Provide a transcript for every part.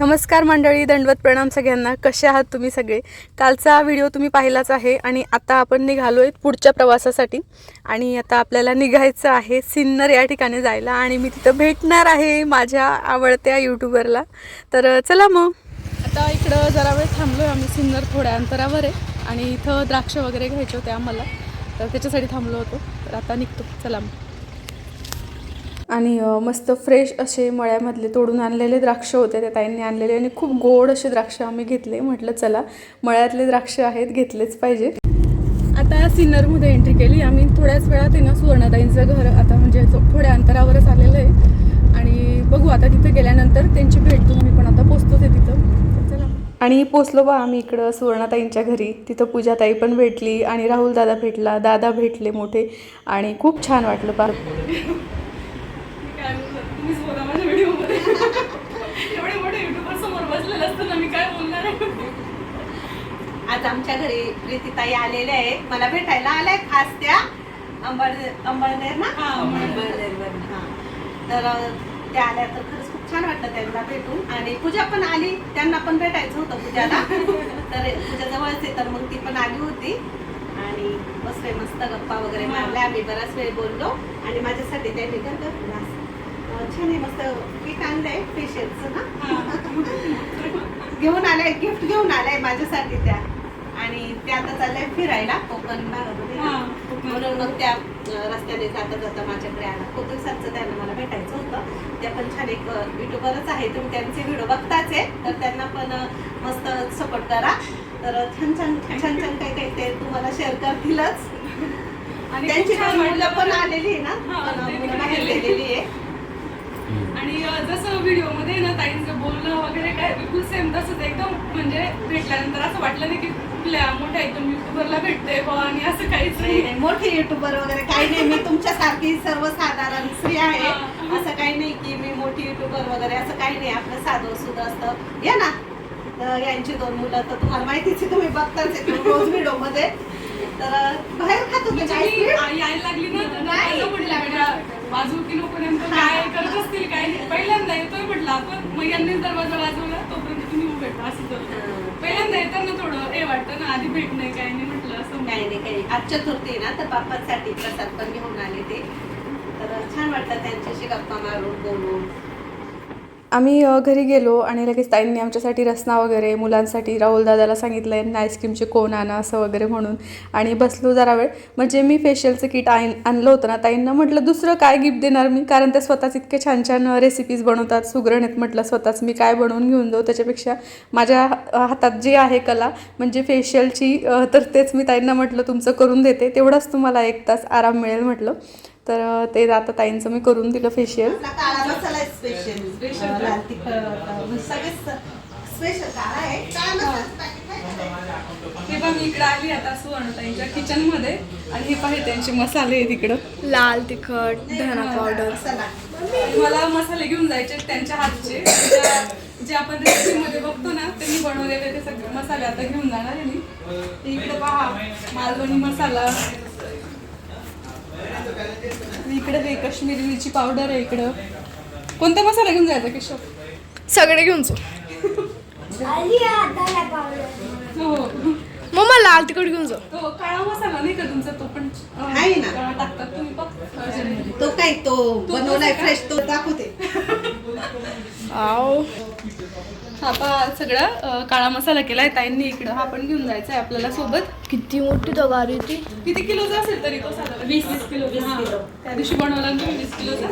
नमस्कार मंडळी दंडवत प्रणाम सगळ्यांना. कसे आहात तुम्ही सगळे? कालचा व्हिडिओ तुम्ही पाहिलाच आहे आणि आता आपण निघालो आहे पुढच्या प्रवासासाठी. आणि आता आपल्याला निघायचं आहे सिन्नर या ठिकाणी जायला आणि मी तिथं भेटणार आहे माझ्या आवडत्या यूट्यूबरला तर चला मग. आता इकडं जरा वेळ थांबलो आहे आम्ही सिन्नर थोड्या अंतरावर आहे आणि इथं द्राक्ष वगैरे घ्यायचे होते आम्हाला. तर त्याच्यासाठी थांबलो होतो. तर आता निघतो. चला मग. आणि मस्त फ्रेश असे मळ्यामधले तोडून आणलेले द्राक्ष होते त्या ताईंनी आणलेले आणि खूप गोड असे द्राक्ष आम्ही घेतले. म्हटलं चला मळ्यातले द्राक्ष आहेत घेतलेच पाहिजे. आता सिन्नरमध्ये एंट्री केली. आम्ही थोड्याच वेळात आहे ना सुवर्णाताईंचं घर आता म्हणजे थोड्या अंतरावरच आलेलं आहे. आणि बघू आता तिथे गेल्यानंतर त्यांची भेट मी पण आता पोचतोच आहे तिथं. चला. आणि पोचलो बा आम्ही इकडं सुवर्णाताईंच्या घरी. तिथं पूजाताई पण भेटली आणि राहुल दादा भेटला. दादा भेटले मोठे आणि खूप छान वाटलं पा काय बोलणार? तुम्हीच बोला माझ्या व्हिडिओमध्ये एवढे मोठे युट्यूबर समोर बसलेलं असताना मी काय बोलणार आहे आज आमच्या घरी प्रीतीताई आलेल्या आहे मला भेटायला आलाय खास त्या अंबळनेर अंबळनेर ना? हा, अंबळनेर. अंबळनेरवरून, हा. तर त्या आल्या तर खरंच खूप छान वाटलं त्यांना भेटून. आणि पूजा पण आली. त्यांना पण भेटायचं होतं पूजाला. तर पूजा जवळच आहे तर मग ती पण आली होती. आणि बसले मस्त गप्पा वगैरे मारल्या. आम्ही बराच वेळ बोललो. आणि माझ्यासाठी त्यांनी घर छान आहे मस्त पीठ आणलंय फेशियलचं ना? घेऊन आलाय गिफ्ट घेऊन आलाय माझ्यासाठी त्या. आणि त्या आता चाललंय फिरायला कोकण भागामध्ये हा, म्हणून मग त्या रस्त्याने जाता जाता माझ्याकडे आला. खूप दिवसांचं त्यांना मला भेटायचं होतं. त्या पण छान एक युट्यूबरच आहे. तुम्ही त्यांचे व्हिडिओ बघताच आहे. तर त्यांना पण मस्त सपोर्ट करा. तर छान छान छान छान काही काही ते तुम्हाला शेअर करतीलच. आणि त्यांची मुलं पण. आलेली आहे ना? ते बाहेर. गेलेली आहे. आणि जसं व्हिडिओमध्ये ना ताईंचं बोलणं वगैरे काय बिलकुल सेम तसंच एकदम म्हणजे भेटल्यानंतर असं वाटलं नाही की कुठल्या मोठ्या एकदम युट्यूबरला भेटते बा आणि असं काहीच नाही नाही. मोठे युट्यूबर वगैरे काही नाही. मी तुमच्यासारखी सर्वसाधारण स्त्री आहे. असं काही नाही की मी मोठी युट्यूबर वगैरे असं काही नाही. आपलं साधं सुद्धा असतं. या ना. तर यांची दोन मुलं तर तुम्हाला माहितीच आहे तुम्ही बघताच आहे तुम्ही रोज व्हिडिओमध्ये तर बाहेर खात होते म्हणजे यायला लागली ना तर नाही. मला म्हटलं की नेमकं? काय करत असतील? काय नाही. पहिल्यांदा येतोय म्हटलं आपण. मग यांनी दरवाजा वाजवला तोपर्यंत तुम्ही उभे भेटला असं झालं. ते वाटतं ना? आधी भेट नाही काय नाही म्हटलं असं काही नाही काही आज चतुर्थी आहे ना तर बाप्पांसाठी प्रसाद पण घेऊन आले ते. तर छान वाटलं त्यांच्याशी गप्पा मारून बोलून. आम्ही घरी गेलो आणि लगेच ताईंनी आमच्यासाठी रसना वगैरे मुलांसाठी राहुल दादाला सांगितलं आहे आईस्क्रीमचे कोण आणा? असं वगैरे म्हणून. आणि बसलो जरा वेळ. म्हणजे मी फेशियलचं किट आण आणलं होतं ना ताईंना म्हटलं दुसरं काय गिफ्ट देणार मी? कारण ते स्वतःच इतके छान छान रेसिपीज बनवतात. सुगरण आहेत म्हटलं स्वतःच. मी काय बनवून घेऊन जाऊ? त्याच्यापेक्षा माझ्या हातात जी आहे कला म्हणजे फेशियलची तर तेच मी ताईंना म्हटलं तुमचं करून देते. तेवढाच तुम्हाला एक तास आराम मिळेल म्हटलं. तर ते आता ताईंचं. मी करून दिलं फेशियल. हे. बघ मी इकडे आली आता सुवर्णताईंच्या किचनमध्ये आणि हे पाहे त्यांचे मसाले आहेत इकडं. लाल तिखट धना पावडर मसाला. मला मसाले घेऊन जायचे त्यांच्या हातचे. जे आपण रेसिपी मध्ये बघतो ना त्यांनी बनवलेले ते सगळे मसाले आता घेऊन जाणार आहे मी. ते इकडे पहा मालवणी मसाला. इकडे हे काश्मीरी मिरची पावडर आहे इकडं. कोणता मसाला घेऊन जायचा किशोर सगळे घेऊन जाऊ हो मम्मा लाल तिखट घेऊन जाऊ तो काळा मसाला नाही का तुमचा? तो पण आहे ना. काळा टाकतात तुम्ही बघ. तो काय तो बनवलाय फ्रेश तो दाखवते. आव हा पहा सगळा काळा मसाला केलाय ताईंनी इकडं. हा पण घेऊन जायचा आहे आपल्याला सोबत. किती मोठी तगारी होती. किती किलोचा असेल तरी तो साधारण? वीस वीस किलो वीस किलो. त्या दिवशी बनवला ना तुम्ही वीस किलोचा?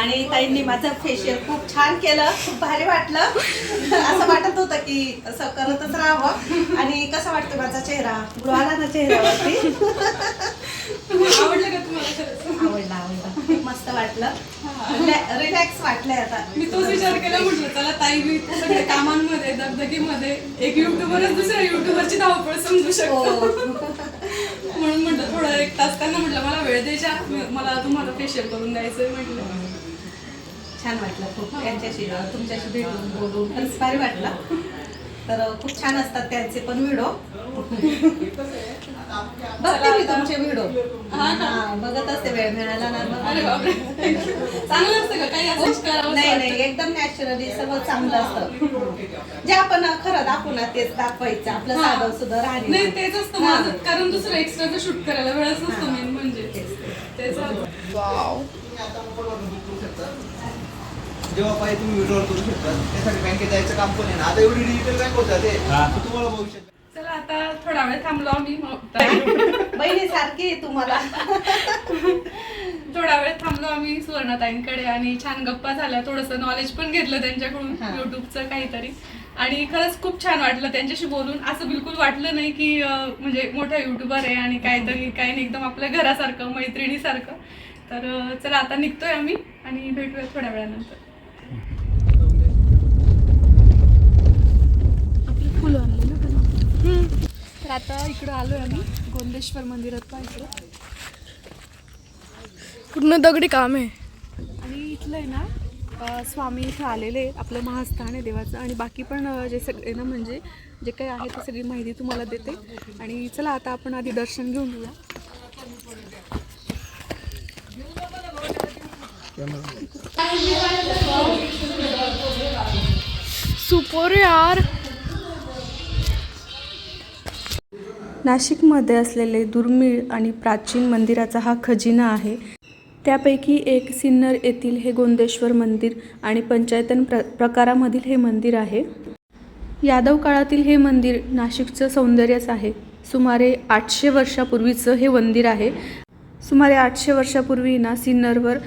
आणि ताईंनी माझं फेशियल खूप छान केलं. खूप भारी वाटलं. असं वाटत होतं की असं करतच राहावं. आणि कसं वाटतं माझा चेहरा? ग्लो आला ना चेहऱ्यावरती. आवडलं का तुम्हाला खरंच? आवडला आवडला. मस्त वाटलं. रिलॅक्स वाटलंय आता. मी तोच विचार केला म्हटलं चला ताई मी सगळ्या कामांमध्ये दगदगीमध्ये एक युट्यूबरच दुसऱ्या युट्यूबरची धावपळ समजू शकतो. हो. म्हणून म्हटलं थोडा एक तास त्यांना म्हटलं मला वेळ द्यायच्या मला तुम्हाला फेशियल करून द्यायचं म्हटलं. छान वाटलं खूप. त्यांच्याशी तुमच्याशी भेटून बोलून भारी वाटलं. तर खूप छान असतात त्यांचे पण व्हिडिओ बघते मी तुमचे व्हिडिओ. हा बघत असते वेळ मिळाला ना मग. अरे बापरे. चांगलं असतं का? काही असंच करावं नाही नाही एकदम नॅचरली सगळं चांगलं असतं. जे आपण खरं दाखवू ना तेच दाखवायचं. आपलं हा. साधं सुद्धा नाही राहणे तेच असतं हा. माझं. कारण दुसरं एक्स्ट्राचं शूट करायला वेळच नसतो मेन म्हणजे. तेच. वाव जेव्हा पाहिजे तुम्ही विड्रॉल करू शकता. त्यासाठी बँकेत जायचं काम पण आहे ना. आता एवढी डिजिटल बँक होत जाते तुम्हाला आता थोडा वेळ थांबलो आम्ही. बहिणी सारखी तुम्हाला. थोडा वेळ थांबलो आम्ही सुवर्णाताईंकडे आणि छान गप्पा झाल्या. थोडंसं नॉलेज पण घेतलं त्यांच्याकडून हा. युट्यूबचं काहीतरी. आणि खरंच खूप छान वाटलं त्यांच्याशी बोलून. असं बिलकुल वाटलं नाही की म्हणजे मोठा युट्यूबर आहे आणि काहीतरी काही नाही एकदम आपल्या घरासारखं मैत्रिणीसारखं. तर चला आता निघतोय आम्ही आणि भेटूया थोड्या वेळानंतर. आपली फुलं आणले ना तर आता इकडं आलोय आम्ही गोंदेश्वर मंदिरात पाहिजे पूर्ण दगडी काम आहे. आणि इथलं आहे ना स्वामी इथं आलेले आपलं महास्थान आहे देवाचं. आणि बाकी पण जे सगळे ना म्हणजे जे काही आहे ते सगळी माहिती तुम्हाला देते. आणि चला आता आपण आधी दर्शन घेऊन घेऊया. सुपर यार. नाशिकमध्ये असलेले दुर्मिळ आणि प्राचीन मंदिराचा हा खजिना आहे. त्यापैकी एक सिन्नर येथील हे गोंदेश्वर मंदिर आणि पंचायतन प्र प्रकारामधील हे मंदिर आहे. यादव काळातील हे मंदिर नाशिकचं सौंदर्यच आहे. सुमारे आठशे वर्षापूर्वीचं हे मंदिर आहे. सुमारे आठशे वर्षापूर्वी ना सिन्नरवर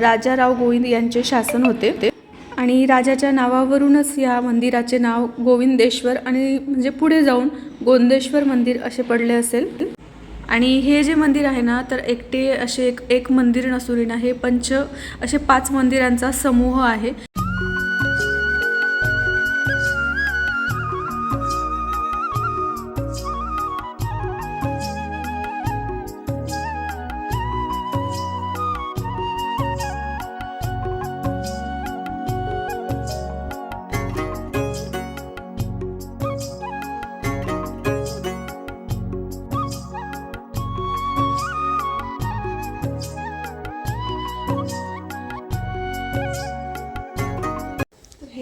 राजाराव गोविंद यांचे शासन होते. ते आणि राजाच्या नावावरूनच या मंदिराचे नाव गोविंदेश्वर आणि म्हणजे पुढे जाऊन गोंदेश्वर मंदिर असे पडले असेल. आणि हे जे मंदिर आहे ना तर एकटे असे एक एक मंदिर नसून ना हे पंच असे पाच मंदिरांचा समूह आहे.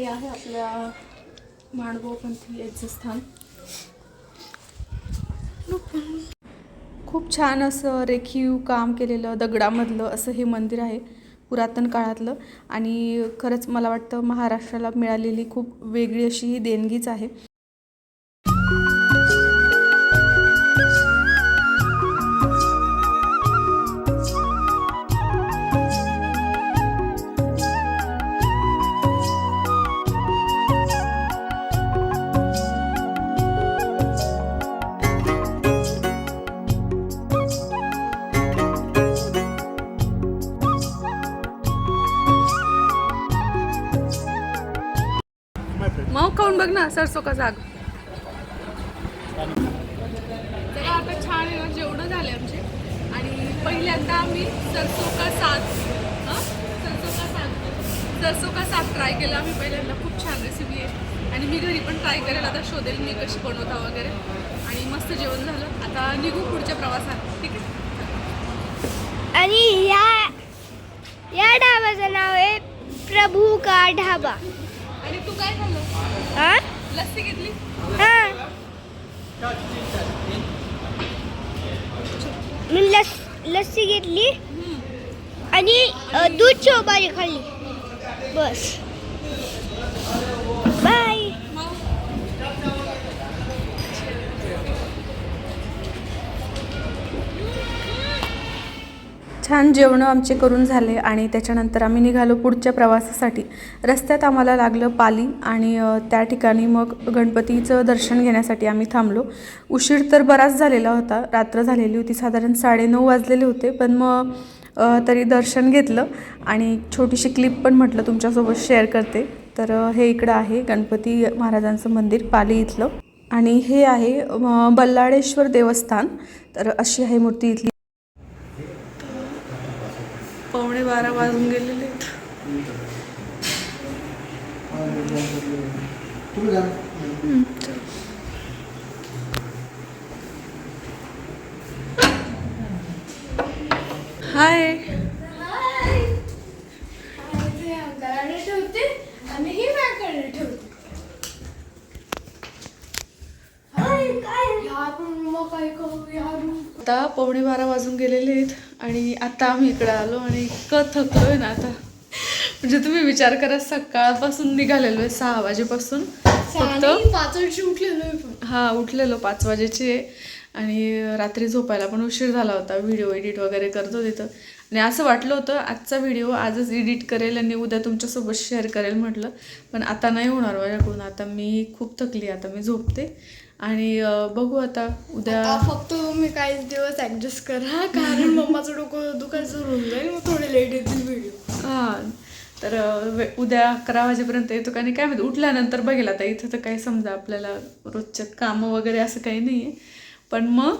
हे आहे आपल्या माणगावपंथी याचं स्थान. खूप छान असं रेखीव काम केलेलं दगडामधलं असं हे मंदिर आहे पुरातन काळातलं. आणि खरंच मला वाटतं महाराष्ट्राला मिळालेली खूप वेगळी अशी ही देणगीच आहे. खाऊन बघ ना सरसो का साग तर आता छान आहे ना जेवढं झाले आमचे. आणि पहिल्यांदा आम्ही सरसो का साग हं? सरसो का साग. सरसो का साग ट्राय केला आम्ही पहिल्यांदा. खूप छान रेसिपी आहे. आणि मी घरी पण ट्राय करेल. आता शोधेल मी कशी बनवता वगैरे. आणि मस्त जेवण झालं. आता निघू पुढच्या प्रवासात. ठीक आहे? आणि या या ढाबाचं नाव आहे प्रभू का ढाबा. आणि तू काय हा लस्सी घेतली? हा. मी लस लस्सी घेतली आणि दूध चोबारी खाल्ली. बस. छान जेवणं आमचे करून झाले आणि त्याच्यानंतर आम्ही निघालो पुढच्या प्रवासासाठी. रस्त्यात आम्हाला लागलं पाली आणि त्या ठिकाणी मग गणपतीचं दर्शन घेण्यासाठी आम्ही थांबलो. उशीर तर बराच झालेला होता रात्र झालेली होती साधारण साडेनऊ वाजलेले होते पण मग तरी दर्शन घेतलं आणि छोटीशी क्लिप पण म्हटलं तुमच्यासोबत शेअर करते. तर हे इकडं आहे गणपती महाराजांचं मंदिर पाली इथलं. आणि हे आहे बल्लाळेश्वर देवस्थान. तर अशी आहे मूर्ती इथली. साडेबारा वाजून गेलेले हाय आता पावणे बारा वाजून गेलेले आहेत आणि आता आम्ही इकडे आलो आणि इतकं थकलोय ना आता. म्हणजे तुम्ही विचार करा सकाळपासून निघालेलो आहे सहा वाजेपासून. फक्त पाच वर्षी उठलेलो आहे हा उठलेलो पाच वाजेची आहे. आणि रात्री झोपायला पण उशीर झाला होता व्हिडिओ एडिट वगैरे करतो तिथं. आणि असं वाटलं होतं आजचा व्हिडिओ आजच एडिट करेल आणि उद्या तुमच्यासोबत शेअर करेल म्हटलं. पण आता नाही होणार माझ्याकडून आता मी खूप थकली आता मी झोपते. आणि बघू आता उद्या फक्त तुम्ही काही दिवस ऍडजस्ट करा कारण मम्माचं डोकं दुखायचं सुरू होऊन जाईल मग थोडे लेट येतील व्हिडिओ हां. तर उद्या अकरा वाजेपर्यंत येतो का नाही काय माहिती उठल्यानंतर बघेल आता इथं तर काही समजा आपल्याला रोजच्यात कामं वगैरे असं काही नाही आहे पण मग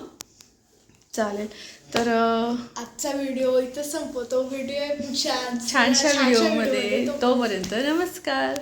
चालेल. तर आजचा व्हिडिओ इथं संपवतो. व्हिडिओ छान छानशा व्हिडिओमध्ये तोपर्यंत नमस्कार.